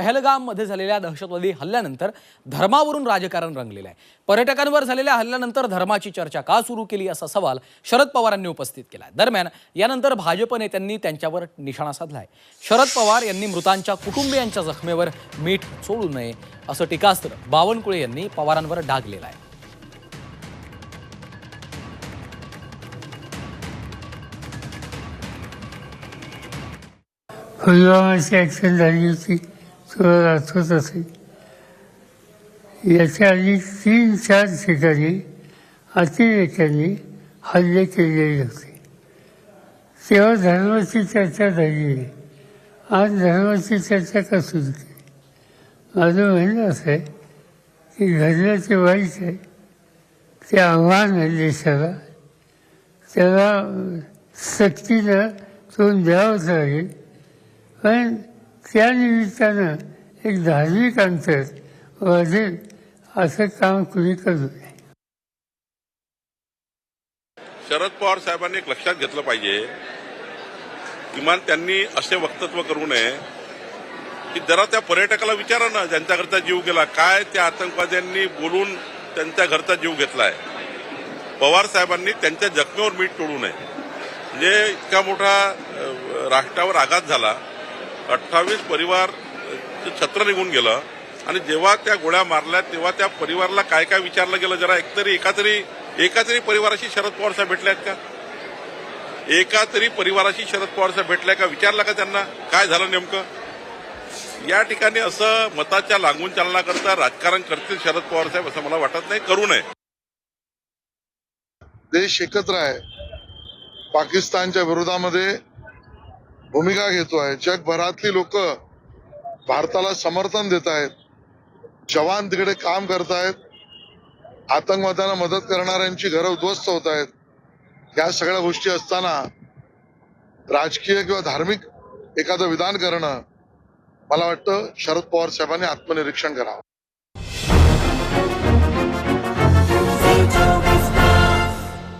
पहलगाममध्ये झालेल्या दहशतवादी हल्ल्यानंतर धर्मावरून राजकारण रंगलेलं आहे. पर्यटकांवर झालेल्या हल्ल्यानंतर धर्माची चर्चा का सुरू केली असा सवाल शरद पवारांनी उपस्थित केला आहे. दरम्यान यानंतर भाजप नेत्यांनी त्यांच्यावर निशाणा साधला आहे शरद पवार यांनी मृतांच्या कुटुंबियांच्या जखमेवर मीठ सोडू नये असं टीकास्त्र बावनकुळे यांनी पवारांवर डागलेलं आहे. पुलवामाची ॲक्शन झाली होती तुला आठवत असे याच्या आधी तीन चार ठिकाणी अतिरेक्यांनी हल्ले केलेले होते. तेव्हा धर्माची चर्चा झाली नाही आज धर्माची चर्चा का सुरू केली माझं म्हणणं असं आहे की घडल्याचे वाईट आहे ते आव्हान आहे देशाला. त्याला सक्तीनं तोंड द्यावंच लागेल. पण त्या निमित्तानं एक धार्मिक अंतर वाढेल असं काम कुणी करू नये. शरद पवार साहेबांनी एक लक्षात घेतलं पाहिजे. किमान त्यांनी असे वक्तव्य करू नये की जरा त्या पर्यटकाला विचारा ना ज्यांच्या घरचा जीव गेला. काय त्या आतंकवाद्यांनी बोलून त्यांच्या घरचा जीव घेतलाय? पवार साहेबांनी त्यांच्या जखमेवर मीठ तोडू नये. म्हणजे इतका मोठा राष्ट्रावर आघात झाला. अठ्ठावीस परिवार छत्र निघून गेलं. आणि जेव्हा त्या गोळ्या मारल्या तेव्हा त्या परिवाराला काय काय विचारलं गेलं? जरा एकतरी एका तरी एका तरी परिवाराशी शरद पवार साहेब भेटले आहेत का? एका तरी परिवाराशी शरद पवार साहेब भेटलाय का? विचारलं का त्यांना? काय झालं नेमकं? या ठिकाणी असं मताच्या लागून चालण्याकरता राजकारण करतील शरद पवार साहेब असं मला वाटत नाही. करू नये. देश एकत्र आहे. पाकिस्तानच्या विरोधामध्ये भूमिका घेतो आहे. जगभरातली लोक भारताला समर्थन देत आहेत. जवान तिकडे काम करतायत आतंकवाद्यांना मदत करणाऱ्यांची घरं उद्ध्वस्त होत आहेत. या सगळ्या गोष्टी असताना राजकीय किंवा धार्मिक एखादं विधान करणं मला वाटतं शरद पवार साहेबांनी आत्मनिरीक्षण करावं.